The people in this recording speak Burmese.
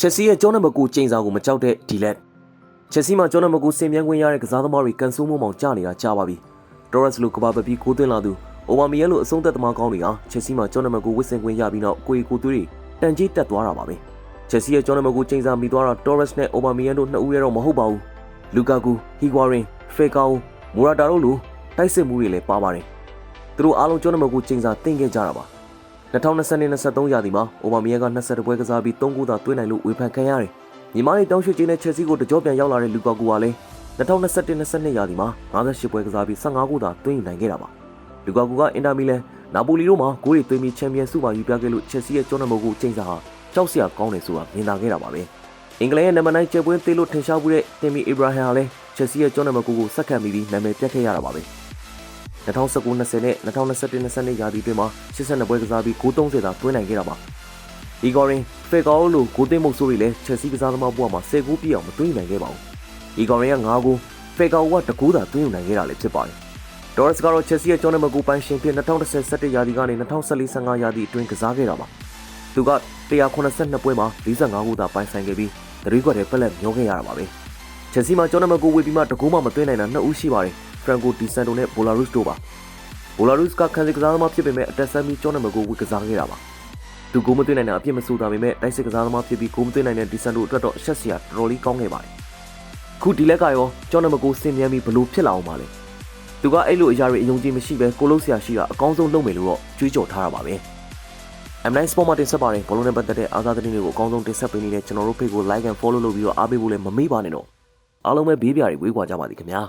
ချက်စီရဲ့ကျောင်းနံပါတ်9ချိန်စာကိုမကြောက်တဲ့ဒီလက်ချက်စီမှာကျောင်းနံပါတ်9ဆင်မြန်းခွင့်ရတဲ့ကစားသမားတွေကန်ဆိုးမှုမောင်ကြာနေတာကြာပါပြီတော်ရက်စ်လိုကဘာပပီကိုသွင်းလာသူအိုဘာမီယန်လိုအဆုံးသက်သမားကောင်းတွေဟာချက်စီမှာကျောင်းနံပါတ်9ဝစ်စင်ခွင့်ရပြီးနောက်ကိုရီကိုသွေးတွေတန်ကြီးတက်သွားတာပါပဲချက်စီရဲ့ကျောင်းနံပါတ်9ချိန်စာမိသွားတာတော်ရက်စ်နဲ့အိုဘာမီယန်တို့နှစ်ဦးရဲတော့မဟုတ်ပါဘူးလူကာကူဟီဂွာရင်ဖေကာအိုမိုရာတာတို့လိုတိုက်စစ်မှုတွေလည်းပါပါတယ်သူတို့အားလုံးကျောင်းနံပါတ်9ချိန်စာတင်ခဲ့ကြတာပါ 2020-23ရာသီမှာအိုဘာမီယန်က20ပွဲကစားပြီး3ဂိုးသာသွင်းနိုင်လို့ဝေဖန်ခံရတယ်။ညီမလေးတောင်းရွှေချင်းနဲ့ချက်စီကိုတကြောပြန်ရောက်လာတဲ့လူကာကူကလည်း2021-22ရာသီမှာ58ပွဲကစားပြီး15ဂိုးသာသွင်းယူနိုင်ခဲ့တာပါ။လူကာကူကအင်တာမီလန်နာပိုလီတို့မှာဂိုးတွေသွင်းပြီးချန်ပီယံဆုပါယူပြခဲ့လို့ချက်စီရဲ့ကျောင်းနံပါတ်ကိုချိန်စာဟာကြောက်စရာကောင်းတယ်ဆိုတာမြင်သာခဲ့တာပါပဲ။အင်္ဂလန်ရဲ့နံပါတ်9ကျပွဲသေးလို့ထင်ရှားမှုတဲ့တင်မီအီဘရာဟမ်ဟာလည်းချက်စီရဲ့ကျောင်းနံပါတ်ကိုဆက်ခံပြီးပြီးနာမည်ပြတ်ခဲ့ရတာပါပဲ။ 2019-20နဲ့2021-22ရာသီအတွင်းမှာ82ပွဲကစားပြီးဂိုး30သာသွင်းနိုင်ခဲ့တာပါ။ဒီဂေါ်ရင်ဖေကာအိုလိုဂိုးသိမ်းမှုဆိုးတွေလည်းချက်စီကစားသမားဘဝမှာ10ဂိုးပြည့်အောင်မသွင်းနိုင်ခဲ့ပါဘူး။ဒီဂေါ်ရင်က9ဂိုးဖေကာအိုက2ဂိုးသာသွင်းယူနိုင်ခဲ့တာလည်းဖြစ်ပါတယ်။ဒေါ်ရက်စ်ကတော့ချက်စီရဲ့ကျောင်းနံပါတ်9ပိုင်ရှင်ဖြစ်2017ရာသီကနေ2014-15ရာသီအတွင်းကစားခဲ့တာပါ။သူက182ပွဲမှာ45ဂိုးသာပိုင်ဆိုင်ခဲ့ပြီးသတိကွက်တဲ့ပလက်မျောခဲ့ရတာပါပဲ။ချက်စီမှာကျောင်းနံပါတ်9ဝေပြီးမှတကူမှမသွင်းနိုင်တာနှစ်ဦးရှိပါတယ် ဖရန်ကိုဒီဆန်တိုနဲ့ဘိုလာရုစ်တို့ပါဘိုလာရုစ်ကခံစစ်ကစားသမားဖြစ်ပေမဲ့အတက်ဆမ်းပြီးကျောင်းနံပါတ်9ဝေကစားခဲ့တာပါသူကိုမသွင်းနိုင်တာအပြစ်မဆိုးတာပေမဲ့တိုက်စစ်ကစားသမားဖြစ်ပြီးကိုမသွင်းနိုင်တဲ့ဒီဆန်တိုအတွက်တော့အဆက်စရာတော်တော်လေးကောင်းခဲ့ပါတယ်ခုဒီလက်ကရောကျောင်းနံပါတ်9ဆင်မြန်းပြီးဘလို့ဖြစ်လာအောင်ပါလဲသူကအဲ့လိုအရာတွေအယုံကြည်မရှိပဲကိုလုံးဆရာရှိတာအကောင်းဆုံးလုပ်မယ်လို့တော့ကြွေးကြော်ထားတာပါပဲ M9 Sport မှာတင်ဆက်ပါတယ်ဘောလုံးနဲ့ပတ်သက်တဲ့အားကစားသတင်းတွေကိုအကောင်းဆုံးတင်ဆက်ပေးနေတဲ့ကျွန်တော်တို့ page ကို like and follow လုပ်ပြီးတော့အားပေးဖို့လည်းမမေ့ပါနဲ့တော့အားလုံးပဲဘေးပြားတွေဝေးကွာကြပါသည်ခင်ဗျာ